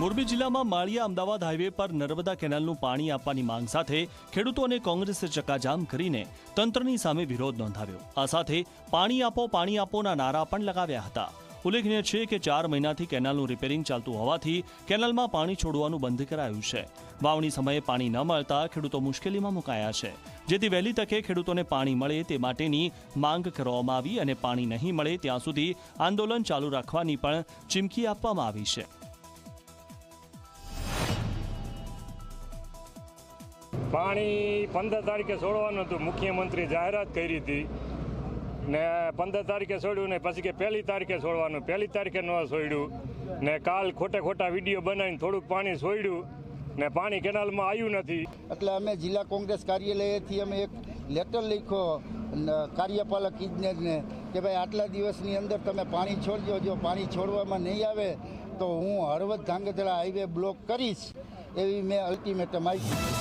મોરબી જિલ્લામાં માળિયા અમદાવાદ હાઈવે પર નર્મદા કેનાલનું પાણી આપવાની માંગ સાથે ખેડૂતો અને કોંગ્રેસે ચક્કાજામ કરીને તંત્રની સામે વિરોધ નોંધાવ્યો. આ સાથે પાણી આપો, પાણી આપોના નારા પણ લગાવ્યા હતા. ઉલ્લેખનીય છે કે ચાર મહિનાથી કેનાલનું રિપેરિંગ ચાલતું હોવાથી કેનાલમાં પાણી છોડવાનું બંધ કરાયું છે. વાવણી સમયે પાણી ન મળતા ખેડૂતો મુશ્કેલીમાં મુકાયા છે. જેથી વહેલી તકે ખેડૂતોને પાણી મળે તે માટેની માંગ કરવામાં આવી અને પાણી નહીં મળે ત્યાં સુધી આંદોલન ચાલુ રાખવાની પણ ચીમકી આપવામાં આવી છે. પાણી પંદર તારીખે છોડવાનું હતું. મુખ્યમંત્રી જાહેરાત કરી હતી. ને પંદર તારીખે છોડ્યું ને પછી કે પહેલી તારીખે છોડવાનું. પહેલી તારીખે ન છોડ્યું. ને કાલ ખોટે ખોટા વીડિયો બનાવીને થોડુંક પાણી છોડ્યું. ને પાણી કેનાલમાં આવ્યું નથી. એટલે અમે જિલ્લા કોંગ્રેસ કાર્યાલયેથી અમે એક લેટર લખ્યો કાર્યપાલક ઇજનેરને કે ભાઈ આટલા દિવસની અંદર તમે પાણી છોડજો. જો પાણી છોડવામાં નહીં આવે તો હું હળવદ ધાંગધ્રા હાઈવે બ્લોક કરીશ. એવી મેં અલ્ટિમેટમ આપી.